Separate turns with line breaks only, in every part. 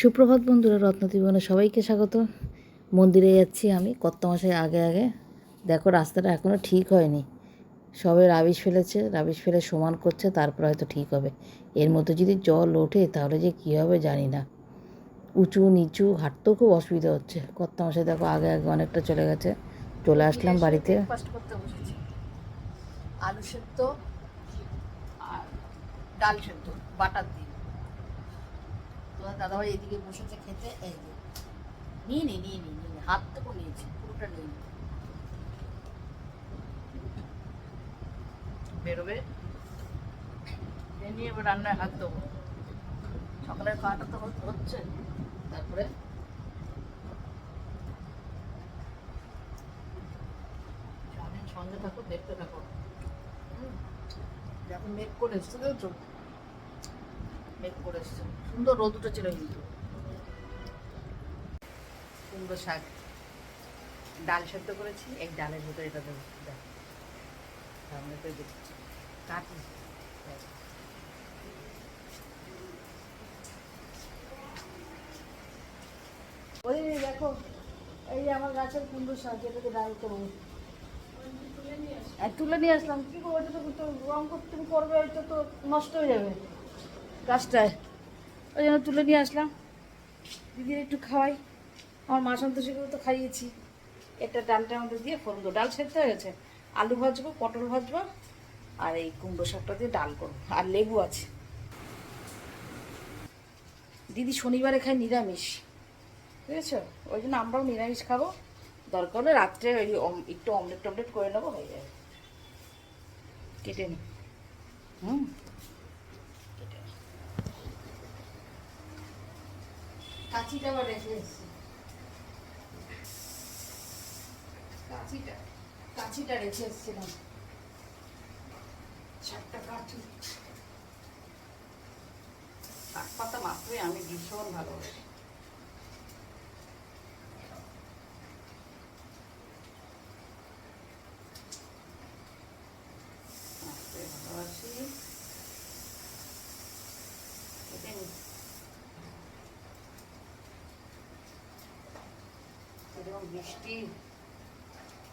সুপ্রভাত বন্ধুরা রত্নজীবনে সবাইকে স্বাগত। মন্দিরে যাচ্ছি আমি কত মাসে আগে আগে। দেখো, রাস্তাটা এখনও ঠিক হয়নি। সবে রাবিশ ফেলেছে, রাবিশ ফেলে সমান করছে, তারপর হয়তো ঠিক হবে। এর মধ্যে যদি জল ওঠে, তাহলে যে কী হবে জানি না। উঁচু, নিচু, হাঁটতেও খুব অসুবিধা হচ্ছে। কত মাসে দেখো, আগে আগে অনেকটা চলে গেছে। চলে আসলাম বাড়িতে।
আলু সেদ্ধ আর ডাল সেদ্ধ, বাটার দিয়ে। তোমার দাদাভাই এদিকে বসেছে খেতে এই যে। নিয়ে নি নিয়ে নি নিয়ে হাত থেকে নিয়েছি পুরোটা নিয়ে নি। বেরোবে? নিয়ে এবার রান্নায় হাত দেবো। সকালের খাওয়াটা তো হচ্ছে- তারপরে? সারাদিন সঙ্গে থাকো দেখতে থাকো। যখন মেঘ করে এসছে দেখছ? করে এসছে সুন্দর রোদ উঠেছিল কিন্তু সুন্দর শাক, ডাল সেদ্ধ করেছি এক ডালের ভিতরে এটা দেবো। সামনে করে দেখছি। কাটি ওই দেখো, এই আমার গাছের কুমড়ো শাক এটাকে ডাল করব। আর তুলে নিয়ে আসলাম। কি করব? তো রং করতে করবে ওইটা তো নষ্ট হয়ে যাবে। গাছটায়। ওই জন্য তুলে নিয়ে আসলাম। দিদির একটু খাওয়াই। আমার মা সন্তোষীকেও তো খাইয়েছি। এটা ডালটার মধ্যে দিয়ে দেবো ডাল সেদ্ধ হয়ে গেছে। আলু ভাজবো, পটল ভাজবো, আর এই কুমড়ো শাকটা দিয়ে ডাল করব। আর লেবু আছে। দিদি শনিবারে খায় নিরামিষ। বুঝেছ? ওই জন্য আমরাও নিরামিষ খাব। দরকার হলে রাত্রে ওই একটু অমলেট টমলেট করে নেব, হয়ে যাবে। কেটে নি। হুম কেটে নি। কাঁচিটা আবার রেখে কাঁচিটা কাঁচিটা রেখে এসেছিলাম। শাকটা কাঁচি। পাতা মাত্রই আমি ভীষণ ভালোবাসি মাছটা ভালোবাসি কেটে নি। বৃষ্টি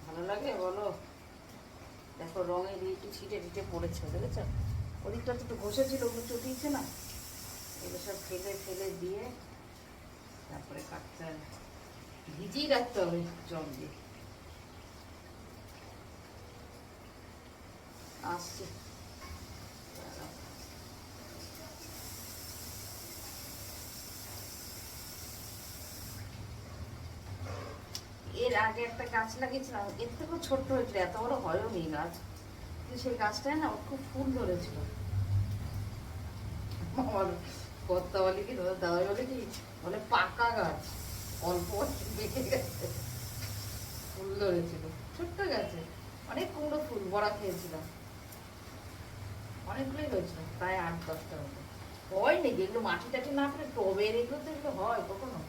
ভালো লাগে? বলো। দেখো রঙের একটু ছিটে ছিটে পড়েছে দেখেছ ওদিকটা তো একটু ঘষেছিল, ওগুলো চটিয়েছে না? এগুলো সব ফেলে ফেলে দিয়ে তারপরে কাটতে হবে ভিজিয়ে রাখতে হবে জল দিয়ে। আসছে দাঁড়াও। এর আগে একটা গাছ লাগিয়েছিলাম, এর থেকেও ছোট্ট হয়েছিল, এত বড় হয়ও নি গাছ। কিন্তু সেই গাছটায় না খুব ফুল ধরেছিল। কর্তা বলে কি, দাদা বলে কি, বলে পাকা গাছ, অল্প ফুল ধরেছিল, ছোট্ট গাছে। অনেক কুমড়ো ফুল, বড়া খেয়েছিলাম। অনেকগুলোই হয়েছিল প্রায় আট, দশটার মতো। হয় নাকি, এগুলো মাটি টাটি না পেলে টবের এগুলো তো এগুলো হয়, কখনো?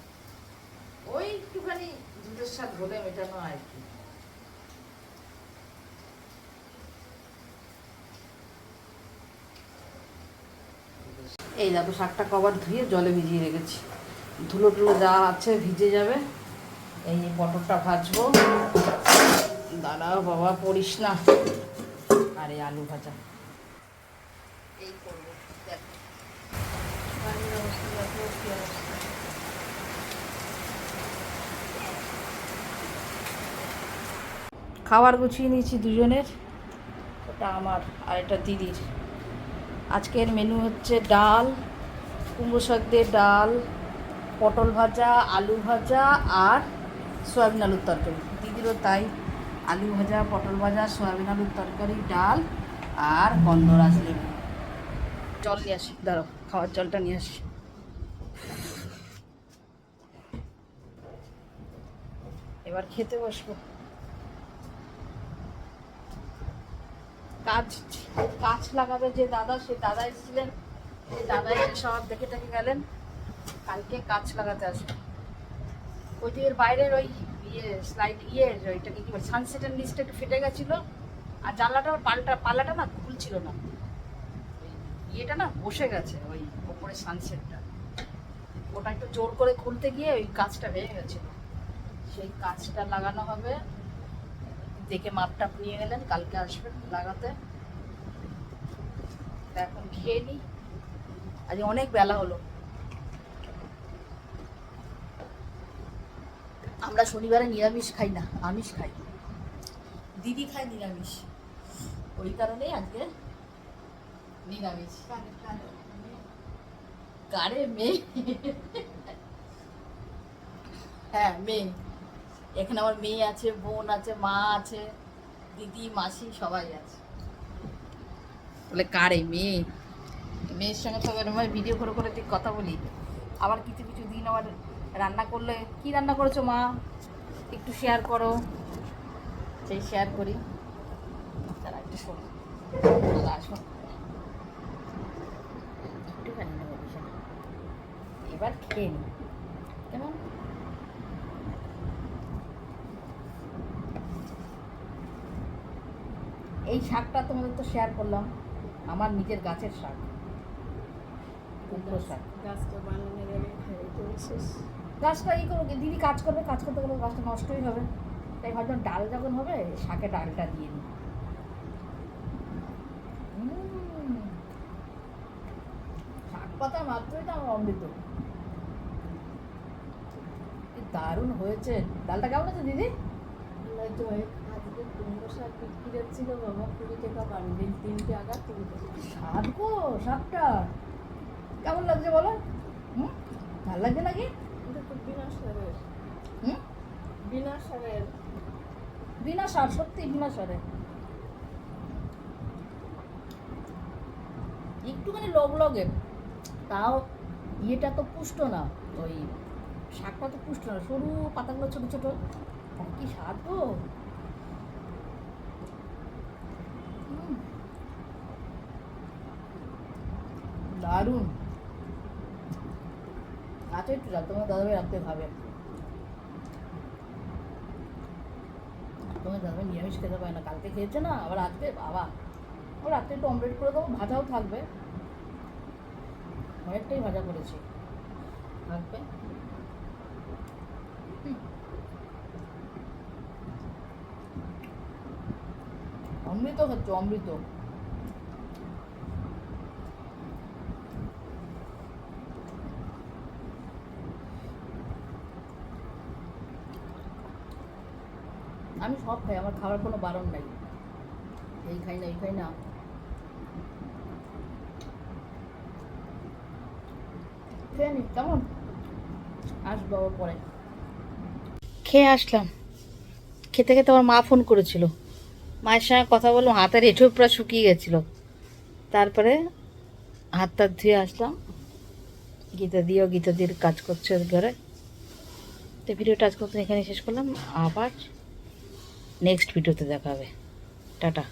ওই একটুখানি দুধের স্বাদ হলে মেটানো আর কি। এই দেখো শাকটা কবার ধুয়ে জলে ভিজিয়ে রেখেছি। ধুলো টুলো যা আছে ভিজে যাবে। এই পটলটা ভাজবো। দাঁড়াও বাবা পড়িস না। আর এই আলু ভাজা। এই করব দেখো বাড়ির অবস্থা দেখো কি অবস্থা খাবার গুছিয়ে নিয়েছি দুজনের। ওটা আমার আর এটা দিদির। আজকের মেনু হচ্ছে ডাল, কুমড়ো শাক দিয়ে ডাল, পটল ভাজা, আলু ভাজা আর সয়াবিন আলুর তরকারি। দিদিরও তাই, আলু ভাজা, পটল ভাজা, সয়াবিন আলুর তরকারি, ডাল আর গন্ধরাজ লেবু জল নিয়ে আসি, দাঁড়াও, খাওয়ার জলটা নিয়ে আসি। এবার খেতে বসবো। কাজ গাছ লাগাবে যে দাদা, সে দাদা এসেছিলেন। সেই দাদা এসে সব দেখে টেকে গেলেন। কালকে গাছ লাগাতে আসবে। ওই বাইরের ওই ইয়ে স্লাইড ইয়ে ওইটাকে কি বলে সানসেটের নিচটা একটু ফেটে গেছিল। আর জানলাটা পাল্টা, পাল্লাটা না খুলছিল না। ইয়েটা না বসে গেছে ওই ওপরে সানসেটটা ওটা একটু জোর করে খুলতে গিয়ে ওই কাজটা ভেঙে গেছিল। সেই কাজটা লাগানো হবে। দেখে মাপটাপ নিয়ে গেলেন, কালকে আসবেন লাগাতে। এখন খেয়ে নিই। আজ অনেক বেলা হলো। আমরা শনিবারে নিরামিষ খাই না, আমিষ খাই। দিদি খায় নিরামিষ। ওই কারণেই আজকে নিরামিষ। কারে মেয়ে? হ্যাঁ মেয়ে। এখানে আমার মেয়ে আছে বোন আছে মা আছে দিদি মাসি সবাই আছে। বলে কারে মেয়ে? মেয়ের সঙ্গে তো এরকম ভিডিও করে করে ঠিক কথা বলি। আবার কিছু কিছু দিন আবার রান্না করলে কি রান্না করেছ মা? একটু শেয়ার করো। সেই শেয়ার করি। তারা একটু শোনো। আসো একটুখানি। এবার খেয়ে নি এই শাকটা তোমাদের তো শেয়ার করলাম। আমার নিজের গাছের শাক। কুমড়ো শাক
গাছটা
ই করব দিদি কাজ করবে কাজ করতে করতে গাছটা নষ্টই হবে। তাই ভাবলাম ডাল যখন হবে শাকে ডালটা দিয়ে দিই। উম, শাক পাতা মাত্রই তো আমার অমৃত। দারুণ হয়েছে। ডালটা কেমন আছে দিদি?
আজকে কুমড়ো শাক বিক্রি হচ্ছিল বাবা কুড়ি টাকা বান্ডিল তিনটে আগা কুড়ি টাকা।
স্বাদ গো শাকটা কেমন লাগছে বলো? হুম? ভালো লাগছে নাকি?
বিনা সারের।
হুম?
বিনা সারের।
বিনা সার সত্যি বিনা সারে একটুখানি লগ লগে। তাও ইয়েটা তো পুষ্ট না ওই শাকটা তো পুষ্ট না সরু পাতাগুলো ছোট ছোট। কি স্বাদ গো? দারুণ। আচ্ছা একটু রাখ তোমার দাদাভাই রাখতে খাবে। তোমার দাদা নিরামিষ খেতে পারে না, কালকে খেয়েছে না, আবার আজকে? বাবা, ও রাত্রে একটু অমলেট করে দেবো, ভাজাও থাকবে। অনেকটাই ভাজা করেছি। থাকবে? অমৃত হচ্ছে অমৃত। আমি সব খাই, আমার খাওয়ার কোনো বারণ নাই। এই খাই না, এই খাই না। খেয়ে কেমন? আসব আবার পরে। খেয়ে আসলাম। খেতে খেতে আমার মা ফোন করেছিল। মায়ের সঙ্গে কথা বললাম হাতের এঁঠো প্রায় শুকিয়ে গেছিল। তারপরে হাত টাত ধুয়ে আসলাম। গীতা দিয়েও গীতা দিয়ে কাজ করছে ঘরে। তো ভিডিওটা আজ করতে এখানে শেষ করলাম। আবার নেক্সট ভিডিওতে দেখা হবে। টাটা।